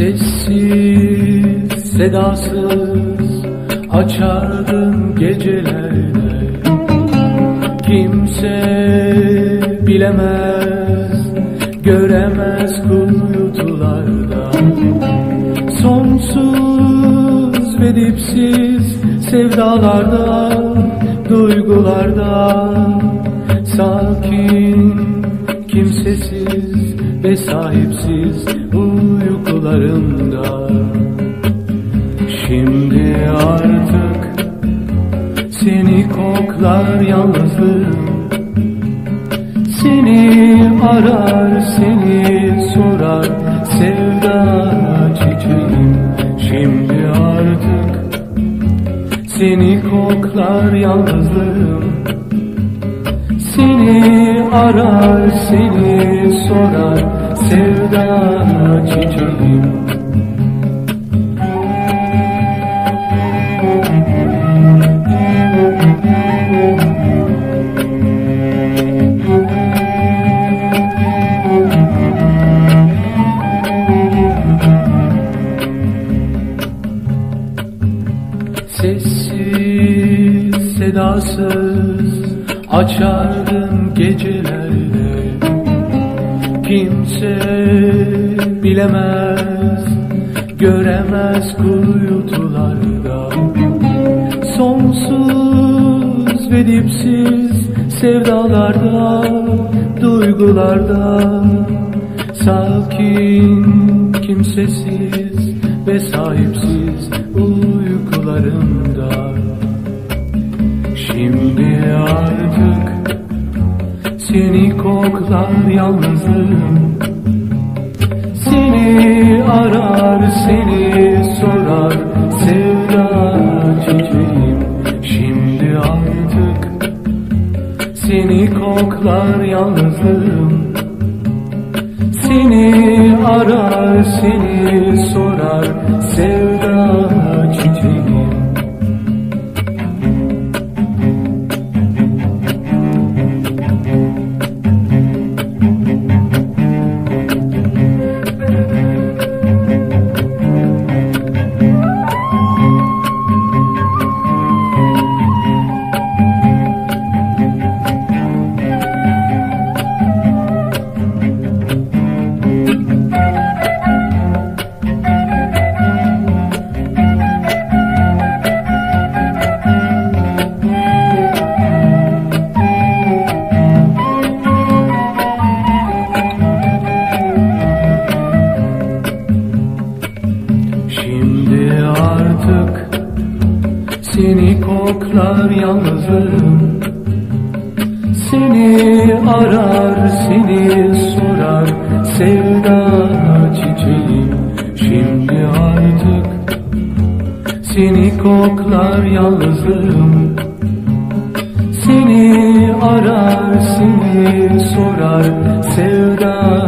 Sessiz, sedasız açardın gecelerde Kimse bilemez, göremez kuyutularda. Sonsuz ve dipsiz sevdalarda, duygularda. Sakin, kimsesiz ve sahipsiz uykularımda Şimdi artık seni koklar yalnızlığım. Seni arar, seni sorar sevda çiçeğim. Şimdi artık seni koklar yalnızlığım. Seni arar, seni sorar sevda çiçeğim Sessiz, sedasız açardın gecelerde Kimse bilemez, göremez kuyutularda. Sonsuz ve dipsiz sevdalarda, duygularda. Sakin, kimsesiz ve sahipsiz uykularımda Şimdi artık seni koklar yalnızlığım Seni arar, seni sorar sevda çiçeğim. Şimdi artık seni koklar yalnızlığım seni arar, seni sorar sevda seni koklar yalnızlığım Seni arar, seni sorar. Sevda çiçeğim Şimdi artık seni koklar yalnızlığım Seni arar, seni sorar. Sevda